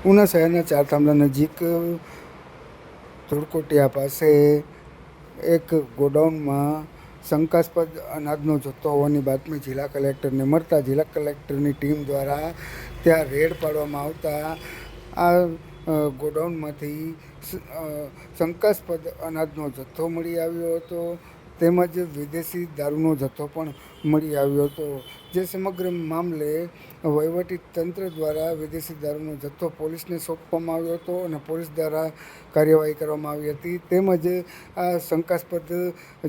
ઉના શહેરના ચાર થાંભલા નજીક ધોળકોટિયા પાસે એક ગોડાઉનમાં શંકાસ્પદ અનાજનો જથ્થો હોવાની બાતમી જિલ્લા કલેક્ટરને મળતા જિલ્લા કલેક્ટરની ટીમ દ્વારા ત્યાં રેડ પાડવામાં આવતા આ ગોડાઉનમાંથી શંકાસ્પદ અનાજનો જથ્થો મળી આવ્યો હતો. તેમજ વિદેશી દારૂનો જથ્થો પણ મળી આવ્યો હતો. જે સમગ્ર મામલે વહીવટી તંત્ર દ્વારા વિદેશી દારૂનો જથ્થો પોલીસને સોંપવામાં આવ્યો હતો અને પોલીસ દ્વારા કાર્યવાહી કરવામાં આવી હતી. તેમજ આ શંકાસ્પદ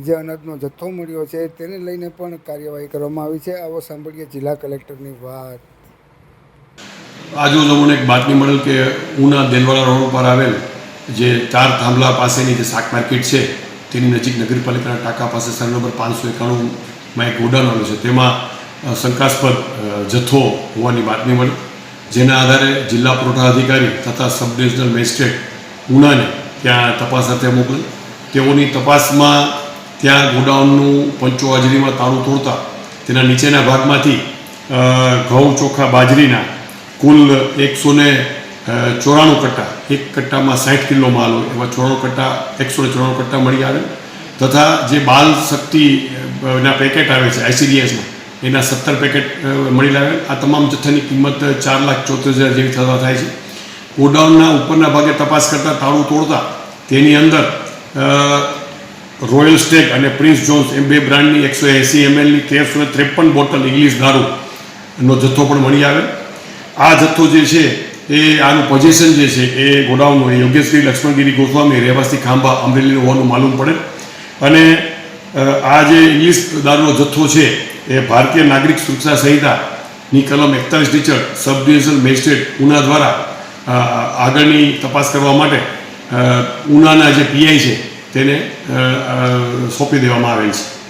જે અનાજનો જથ્થો મળ્યો છે તેને લઈને પણ કાર્યવાહી કરવામાં આવી છે. આવો સાંભળીએ જિલ્લા કલેક્ટરની વાત. આજરોજ મને એક બાતમી મળેલ કે ઉના દેલવાડા રોડ ઉપર આવેલ જે ચાર થાંભલા પાસેની જે શાક માર્કેટ છે તેની નજીક નગરપાલિકાના ટાંકા પાસે સર નંબર પાંચસો એકાણુંમાં એક ગોડાઉન આવેલું છે. તેમાં શંકાસ્પદ જથ્થો હોવાની બાતમી મળી. જેના આધારે જિલ્લા પુરવઠા અધિકારી તથા સબ ડિવિઝનલ મેજિસ્ટ્રેટ ઉનાને ત્યાં તપાસ અર્થે મોકલી. તેઓની તપાસમાં ત્યાં ગોડાઉનનું પંચો હાજરીમાં તાળું તોડતા તેના નીચેના ભાગમાંથી ઘઉં ચોખા બાજરીના કુલ એકસો ચોરાણું કટ્ટા. એક કટ્ટામાં સાઠ કિલો માલ હોય. એવા ચોરાણું કટ્ટા એકસો ને ચોરાણું કટ્ટા મળી આવે. તથા જે બાલ શક્તિ અ, પેકેટ આવે છે આઈસીડીએસમાં એના સત્તર પેકેટ મળી આવે આ તમામ જથ્થાની કિંમત ચાર લાખ ચોત્રીસ હજાર જેવી થતા થાય છે. ગોડાઉનના ઉપરના ભાગે તપાસ કરતાં તાળું તોડતા તેની અંદર રોયલ સ્ટેક અને પ્રિન્સ જોન્સ એમ બે બ્રાન્ડની એકસો એંસી એમએલની તેરસો ત્રેપન બોટલ ઇંગ્લિશ દારૂનો જથ્થો પણ મળી આવે. આ જથ્થો જે છે એ આનું પોઝિશન જે છે એ ગોડાઉનનું યોગેશગીરી લક્ષ્મણગીરી ગોસ્વામી રહેવાસી ખાંભા અમરેલીનું હોવાનું માલુમ પડે. અને આ જે ઇંગ્લિશ દારૂનો જથ્થો છે, એ ભારતીય નાગરિક સુરક્ષા સંહિતાની કલમ એકતાલીસ ટીચર સબ ડિવિઝનલ મેજિસ્ટ્રેટ ઉના દ્વારા આગળની તપાસ કરવા માટે ઉનાના જે પીઆઈ છે, તેને સોંપી દેવામાં આવેલ છે.